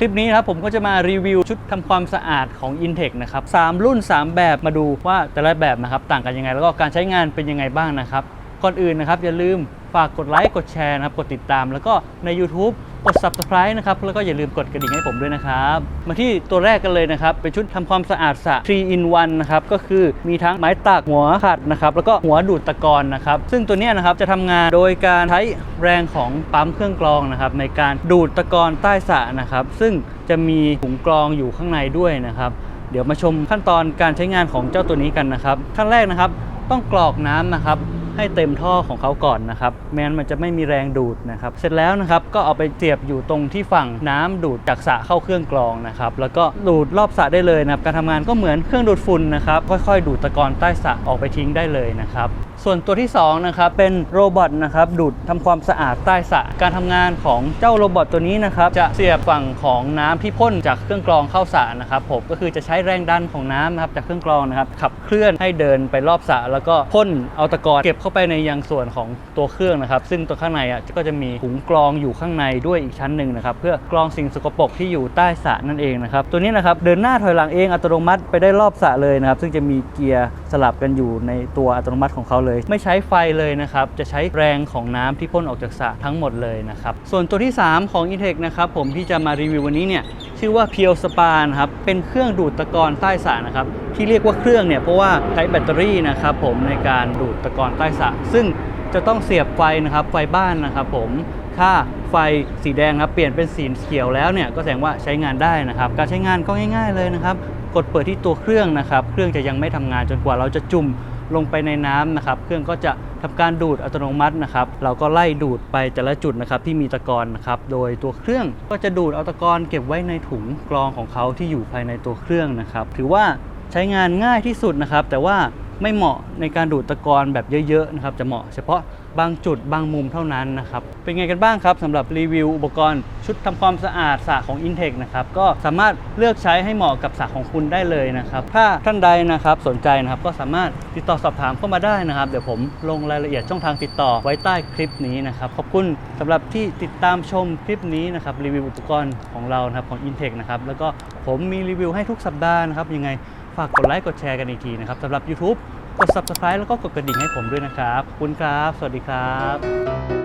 คลิปนี้นะครับผมก็จะมารีวิวชุดทำความสะอาดของ Intech นะครับสามรุ่น 3 แบบมาดูว่าแต่ละแบบนะครับต่างกันยังไง แล้วก็การใช้งานเป็นยังไงบ้างนะครับ ก่อนอื่นนะครับอย่าลืมฝากกดไลค์กดแชร์นะครับกดติดตาม แล้วก็ใน YouTube กด Subscribe นะครับ แล้วก็อย่าลืมกดกระดิ่งให้ผมด้วยนะครับ มาที่ตัวแรกกันเลยนะครับ เป็นชุดทำความสะอาดสระ3 in 1นะครับ ก็คือมีทั้งไม้ตากหัวขัดนะครับ แล้วก็หัวดูดตะกอนนะครับ ซึ่งตัวนี้นะครับจะทำงานโดยการใช้แรงของปั๊มเครื่องกรองนะครับ ในการดูดตะกอนใต้สระนะครับ ซึ่งจะมีถุงกรองอยู่ข้างในด้วยนะครับ เดี๋ยวมาชมขั้นตอนการใช้งานของเจ้าตัวนี้กันนะครับ ขั้นแรกนะครับ ต้องกรอกน้ำนะครับ ให้เต็มท่อของเขาก่อนนะครับไม่งั้นมันจะไม่มีแรงดูดนะครับ เสร็จแล้วนะครับก็เอาไปเสียบอยู่ตรงที่ฝั่งน้ำดูดจากสระเข้าเครื่องกรองนะครับแล้วก็ดูดรอบสระได้เลยนะครับการทำงานก็เหมือนเครื่องดูดฝุ่นนะครับค่อยๆ ดูดตะกอนใต้สระออกไปทิ้งได้เลยนะครับส่วนตัวที่สองนะครับเป็นโรบอทนะครับดูดทำความสะอาดใต้สระการทำงานของเจ้าโรบอทตัวนี้นะครับจะเสียบฝั่งของน้ำที่พ่นจากเครื่องกรองเข้าสระนะครับผมก็คือจะใช้แรงดันของน้ำนะครับจากเครื่องกรองนะครับขับเคลื่อนให้เดินไปรอบสระแล้วก็พ่นเอาตะกอนเก็บเข้าไปในยังส่วนของตัวเครื่องนะครับ ซึ่งตัวข้างในอะก็จะมีถุงกรองอยู่ข้างในด้วยอีกชั้นหนึ่งนะครับ เพื่อกรองสิ่งสกปรกที่อยู่ใต้สระนั่นเองนะครับ ตัวนี้นะครับเดินหน้าถอยหลังเองอัตโนมัติไปได้รอบสระเลยนะครับ ซึ่งจะมีเกียร์สลับกันอยู่ในตัวอัตโนมัติของเขาเลย ไม่ใช้ไฟเลยนะครับ จะใช้แรงของน้ำที่พ่นออกจากสระทั้งหมดเลยนะครับ ส่วนตัวที่ 3 ของ i n t e c นะครับผมที่จะมารีวิววันนี้เนี่ย ชื่อว่า p พียวสปานะครับเป็นเครื่องดูดตะกอนใต้สระนะครับที่เรียกว่าเครื่องเนี่ยเพราะว่าใช้แบตเตอรี่นะครับผมในการดูดตะกอนใต้สระซึ่งจะต้องเสียบไฟนะครับไฟบ้านนะครับผมถ้าไฟสีแดงครับเปลี่ยนเป็นสีเขียวแล้วเนี่ยก็แสดงว่าใช้งานได้นะครับ การใช้งานก็ง่าย ๆเลยนะครับ กดเปิดที่ตัวเครื่องนะครับ เครื่องจะยังไม่ทำงานจนกว่าเราจะจุ่ม ลงไปในน้ำนะครับ เครื่องก็จะทำการดูดอัตโนมัตินะครับ เราก็ไล่ดูดไปแต่ละจุดนะครับที่มีตะกอนนะครับ โดยตัวเครื่องก็จะดูดเอาตะกอนเก็บไว้ในถุงกรองของเขาที่อยู่ภายในตัวเครื่องนะครับ ถือว่าใช้งานง่ายที่สุดนะครับ แต่ว่า ไม่เหมาะในการดูดตะกอนแบบเยอะๆนะครับจะเหมาะเฉพาะบางจุดบางมุมเท่านั้นนะครับ เป็นไงกันบ้างครับสำหรับรีวิวอุปกรณ์ชุดทำความสะอาดสระของ Intech นะครับก็สามารถเลือกใช้ให้เหมาะกับสระของคุณได้เลยนะครับ ถ้าท่านใดนะครับสนใจนะครับก็สามารถติดต่อสอบถามเข้ามาได้นะครับ เดี๋ยวผมลงรายละเอียดช่องทางติดต่อไว้ใต้คลิปนี้นะครับขอบคุณสำหรับที่ติดตามชมคลิปนี้นะครับรีวิวอุปกรณ์ของเรานะครับของ Intech นะครับแล้วก็ผมมีรีวิวให้ทุกสัปดาห์นะครับยังไง ฝากกดไลค์กดแชร์กันอีกทีนะครับสำหรับ YouTube กด subscribe แล้วก็กดกระดิ่งให้ผมด้วยนะครับขอบคุณครับ สวัสดีครับ